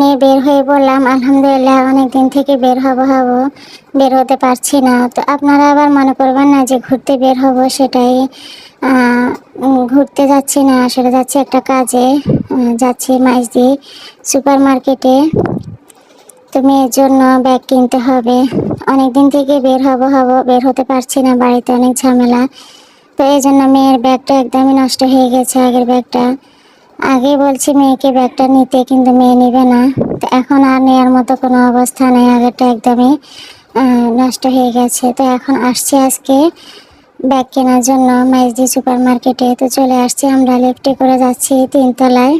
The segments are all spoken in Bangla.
নিয়ে বের হয়ে পড়লাম আলহামদুলিল্লাহ অনেক দিন থেকে বের হব হব, বের হতে পারছি না। তো আপনারা আবার মনে করবেন না যে ঘুরতে বের হব সেটাই ঘুরতে যাচ্ছি না আসলে যাচ্ছি একটা কাজে যাচ্ছি মাইজদি সুপার মার্কেটে তো মেয়ের জন্য ব্যাগ কিনতে হবে। অনেক দিন থেকে বের হব হব, বের হতে পারছি না, বাড়িতে অনেক ঝামেলা। তো এই জন্য মেয়ের ব্যাগটা একদমই নষ্ট হয়ে গেছে, আগের ব্যাগটা। আগে বলছি মেয়েকে ব্যাগটা নিতে, কিন্তু মেয়ে নেবে না। তো এখন আর নেওয়ার মতো কোনো অবস্থা নেই, আগেরটা একদমই নষ্ট হয়ে গেছে। তো এখন আসছি আজকে ব্যাগ কেনার জন্য মাইজদি সুপার মার্কেটে তো চলে আসছি আমরা, লিফটে করে যাচ্ছি তিনতলায়।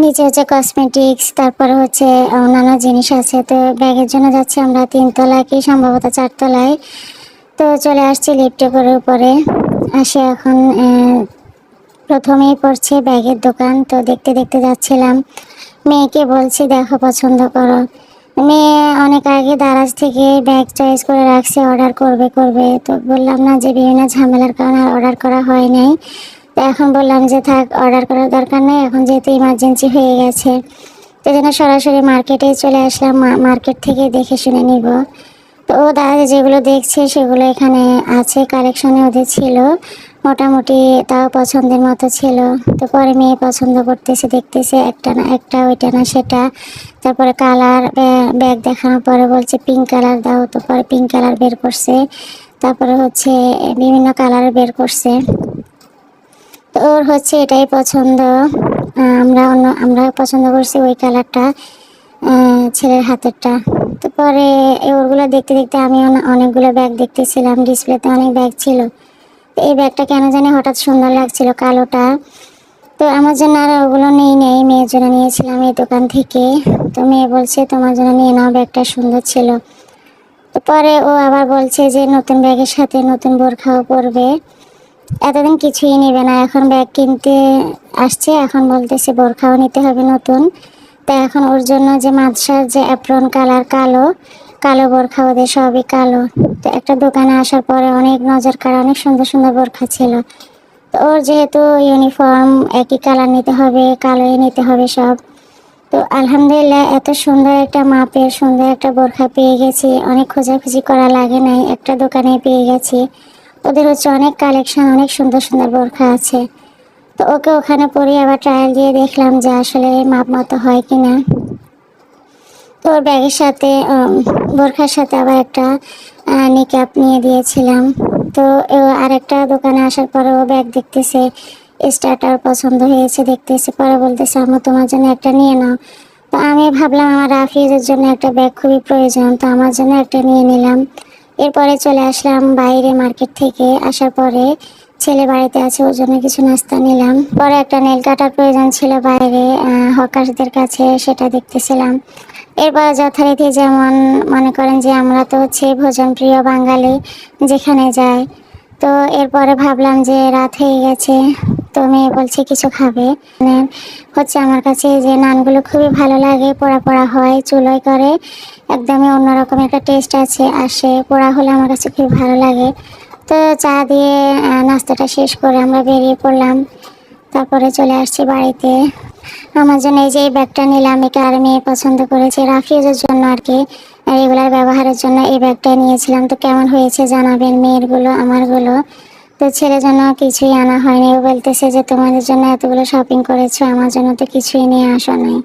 নিচে হচ্ছে কসমেটিক্স, তারপরে হচ্ছে অন্যান্য জিনিস আছে। তো ব্যাগের জন্য যাচ্ছি আমরা তিনতলায়, কি সম্ভবত চারতলায়। তো চলে আসছি লিফটে করে উপরে। আসে এখন প্রথমেই পড়ছে ব্যাগের দোকান, তো দেখতে দেখতে যাচ্ছিলাম। মেয়েকে বলছি, দেখো, পছন্দ করো। মেয়ে অনেক আগে দারাজ থেকে ব্যাগ চয়েস করে রাখছে অর্ডার করবে করবে। তো বললাম, না যে, বিভিন্ন ঝামেলার কারণে অর্ডার করা হয় নাই। তো এখন বললাম যে, থাক অর্ডার করার দরকার নেই, এখন যেহেতু ইমার্জেন্সি হয়ে গেছে। তো জন্য সরাসরি মার্কেটে চলে আসলাম মার্কেট থেকে দেখে শুনে নিব। তো ও দাদা যেগুলো দেখছে, সেগুলো এখানে আছে কালেকশনে ওদের ছিল। মোটামুটি তাও পছন্দের মতো ছিল। তো পরে মেয়ে পছন্দ করতেছে, দেখতেছে একটা না একটা, ওইটা না সেটা। তারপরে কালার ব্যাগ দেখানোর পরে বলছে পিঙ্ক কালার দাও। তো পরে পিঙ্ক কালার বের করছে। তারপরে হচ্ছে বিভিন্ন কালার বের করছে। তো ওর হচ্ছে এটাই পছন্দ। আমরা অন্য, আমরা পছন্দ করছি ওই কালারটা ছেলের হাতেরটা। তো পরে এ ওগুলো দেখতে দেখতে আমি অনেকগুলো ব্যাগ দেখতেছিলাম। ডিসপ্লেতে অনেক ব্যাগ ছিল। এই ব্যাগটা কেন জানি হঠাৎ সুন্দর লাগছিল, কালোটা। তো আমার জন্য আর ওগুলো নেই নেই, মেয়ের জন্য নিয়েছিলাম এই দোকান থেকে। তো মেয়ে বলছে, তোমার জন্য নিয়ে নাও, ব্যাগটা সুন্দর ছিল। তো পরে ও আবার বলছে যে, নতুন ব্যাগের সাথে নতুন বোরখাও পরবে এতদিন কিছুই নেবে না, এখন ব্যাগ কিনতে আসছে, এখন বলতেছে বোরখাও নিতে হবে নতুন। তা এখন ওর জন্য যে মাদ্রাসার যে অ্যাপ্রন কালার কালো কালো বোরখা ওদের সবই কালো। তো একটা দোকানে আসার পরে অনেক নজর কাড়া অনেক সুন্দর সুন্দর বোরখা ছিল তো ওর যেহেতু ইউনিফর্ম একই কালার নিতে হবে, কালোই নিতে হবে সব। তো আলহামদুলিল্লাহ এত সুন্দর একটা মাপের, সুন্দর একটা বোরখা পেয়ে গেছি। অনেক খোঁজাখুঁজি করা লাগে নাই, একটা দোকানে পেয়ে গেছি। ওদের হচ্ছে অনেক কালেকশন অনেক সুন্দর সুন্দর বোরখা আছে। তো ওকে ওখানে পরে আবার ট্রায়াল দিয়ে দেখলাম যে আসলে মাপ মতো হয় কি না তো ওর ব্যাগের সাথে বোরখার সাথে আবার একটা নিকাপ নিয়ে দিয়েছিলাম। তো আর একটা দোকানে আসার পরে ও ব্যাগ দেখতেছে স্টার্টার পছন্দ হয়েছে দেখতেছে, পরে বলতেছে আমার তোমার জন্য একটা নিয়ে নাও। তো আমি ভাবলাম, আমার রাফিজের জন্য একটা ব্যাগ খুবই প্রয়োজন, তো আমার জন্য একটা নিয়ে নিলাম। এরপরে চলে আসলাম বাইরে মার্কেট থেকে, আসার পরে ছেলে বাড়িতে আছে, ওর জন্য কিছু নাস্তা নিলাম। পরে একটা নেল কাটার প্রয়োজন ছিল বাইরে হকারদের কাছে, সেটা দেখতেছিলাম। এরপরে যথারীতি যেমন মনে করেন যে আমরা তো হচ্ছে ভোজন প্রিয় বাঙালি, যেখানে যাই। তো এরপরে ভাবলাম যে রাত হয়ে গেছে, তো মেয়ে বলছে, কিছু খাবে? হচ্ছে আমার কাছে যে নানগুলো খুবই ভালো লাগে, পোড়া পোড়া হয়, চুলোয় করে। একদমই অন্যরকম একটা টেস্ট আছে আসে পোড়া হলে আমার কাছে খুব ভালো লাগে। তো চা দিয়ে নাস্তাটা শেষ করে আমরা বেরিয়ে পড়লাম। তারপরে চলে আসছি বাড়িতে। আমার জন্য এই যে এই ব্যাগটা নিলাম, এটা আর মেয়ে পছন্দ করেছে। রাফিজের জন্য আর কি রেগুলার ব্যবহারের জন্য এই ব্যাগটা নিয়েছিলাম। তো কেমন হয়েছে জানাবেন মেয়েরগুলো, আমারগুলো? তো ছেলের জন্য কিছুই আনা হয়নি। ও বলতেছে যে, তোমাদের জন্য এতগুলো শপিং করেছ, আমার জন্য তো কিছুই নিয়ে আসো নাই।